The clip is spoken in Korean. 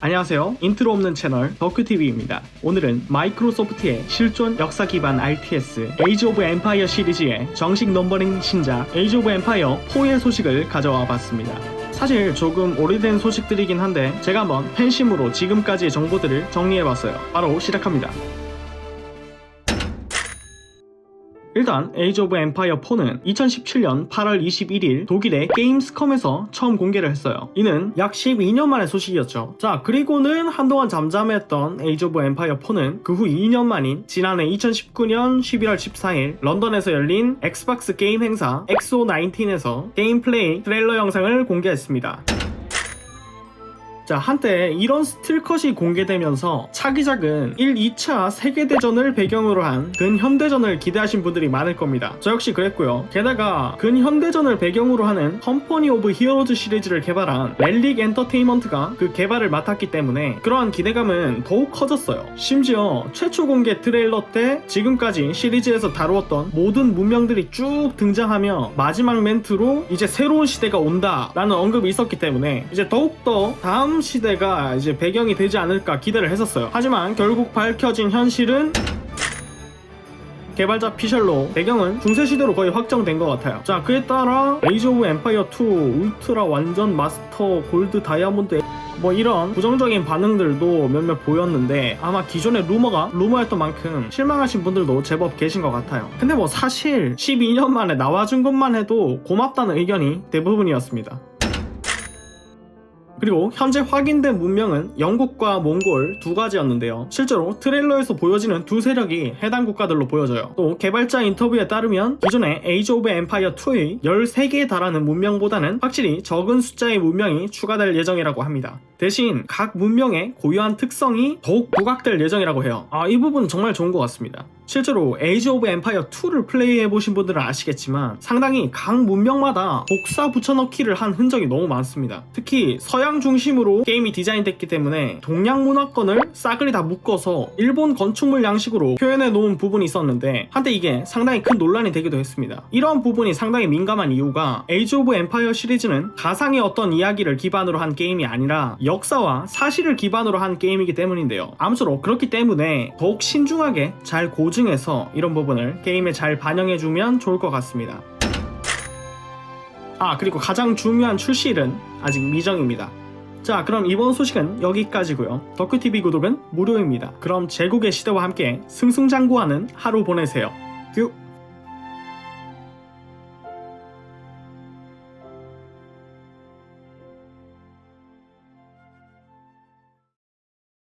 안녕하세요. 인트로 없는 채널 덕후TV입니다. 오늘은 마이크로소프트의 실존 역사 기반 RTS 에이지 오브 엠파이어 시리즈의 정식 넘버링 신작 에이지 오브 엠파이어 4의 소식을 가져와 봤습니다. 사실 조금 오래된 소식들이긴 한데 제가 한번 팬심으로 지금까지의 정보들을 정리해봤어요. 바로 시작합니다. 일단 에이지 오브 엠파이어 4는 2017년 8월 21일 독일의 게임스컴에서 처음 공개를 했어요. 이는 약 12년 만의 소식이었죠. 자, 그리고는 한동안 잠잠했던 에이지 오브 엠파이어 4는 그 후 2년 만인 지난해 2019년 11월 14일 런던에서 열린 엑스박스 게임 행사 엑소19에서 게임 플레이 트레일러 영상을 공개했습니다. 자, 한때 이런 스틸컷이 공개되면서 차기작은 1, 2차 세계대전을 배경으로 한 근현대전을 기대하신 분들이 많을 겁니다. 저 역시 그랬고요. 게다가 근현대전을 배경으로 하는 컴퍼니 오브 히어로즈 시리즈를 개발한 렐릭 엔터테인먼트가 그 개발을 맡았기 때문에 그러한 기대감은 더욱 커졌어요. 심지어 최초 공개 트레일러 때 지금까지 시리즈에서 다루었던 모든 문명들이 쭉 등장하며 마지막 멘트로 이제 새로운 시대가 온다 라는 언급이 있었기 때문에 이제 더욱더 다음 시대가 이제 배경이 되지 않을까 기대를 했었어요. 하지만 결국 밝혀진 현실은 개발자 피셜로 배경은 중세시대로 거의 확정된 것 같아요. 자, 그에 따라 에이지 오브 엠파이어 2, 울트라 완전 마스터, 골드 다이아몬드 뭐 이런 부정적인 반응들도 몇몇 보였는데 아마 기존의 루머가 루머였던 만큼 실망하신 분들도 제법 계신 것 같아요. 근데 뭐 사실 12년 만에 나와준 것만 해도 고맙다는 의견이 대부분이었습니다. 그리고 현재 확인된 문명은 영국과 몽골 두 가지였는데요. 실제로 트레일러에서 보여지는 두 세력이 해당 국가들로 보여져요. 또 개발자 인터뷰에 따르면 기존의 에이지 오브 엠파이어 2의 13개에 달하는 문명보다는 확실히 적은 숫자의 문명이 추가될 예정이라고 합니다. 대신 각 문명의 고유한 특성이 더욱 부각될 예정이라고 해요. 아, 이 부분 정말 좋은 것 같습니다. 실제로 에이지 오브 엠파이어 2를 플레이해보신 분들은 아시겠지만 상당히 각 문명마다 복사 붙여넣기를 한 흔적이 너무 많습니다. 특히 서양 중심으로 게임이 디자인됐기 때문에 동양 문화권을 싸그리 다 묶어서 일본 건축물 양식으로 표현해 놓은 부분이 있었는데 한때 이게 상당히 큰 논란이 되기도 했습니다. 이런 부분이 상당히 민감한 이유가 에이지 오브 엠파이어 시리즈는 가상의 어떤 이야기를 기반으로 한 게임이 아니라 역사와 사실을 기반으로 한 게임이기 때문인데요. 아무쪼록 그렇기 때문에 더욱 신중하게 잘 고 증해서 이런 부분을 게임에 잘 반영해주면 좋을 것 같습니다. 아, 그리고 가장 중요한 출시일은 아직 미정입니다. 자, 그럼 이번 소식은 여기까지고요. 덕후TV 구독은 무료입니다. 그럼 제국의 시대와 함께 승승장구하는 하루 보내세요. 큐!